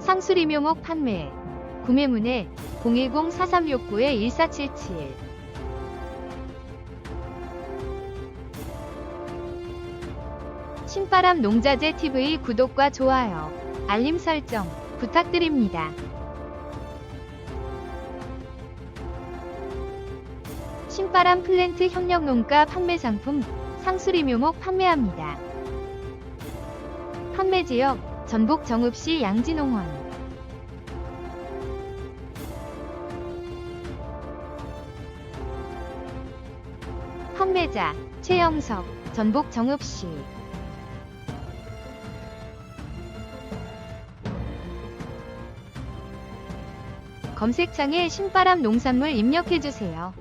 상수리 묘목 판매. 구매문의 010-4369-1477 신바람 농자재 TV 구독과 좋아요, 알림 설정 부탁드립니다. 신바람 플랜트 협력 농가 판매 상품 상수리 묘목 판매합니다. 판매 지역 전북 정읍시 양진농원 판매자 최영석 전북 정읍시 검색창에 신바람 농산물 입력해주세요.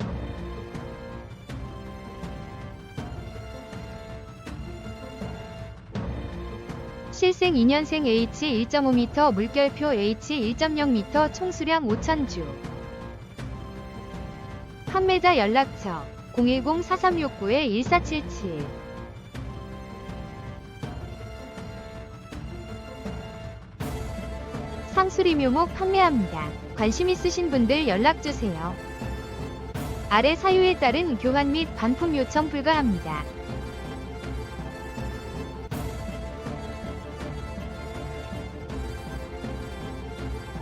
실생 2년생 H 1.5m 물결표 H 1.0m 총 수량 5,000주 판매자 연락처 010-4369-1477 상수리 묘목 판매합니다. 관심 있으신 분들 연락주세요. 아래 사유에 따른 교환 및 반품 요청 불가합니다.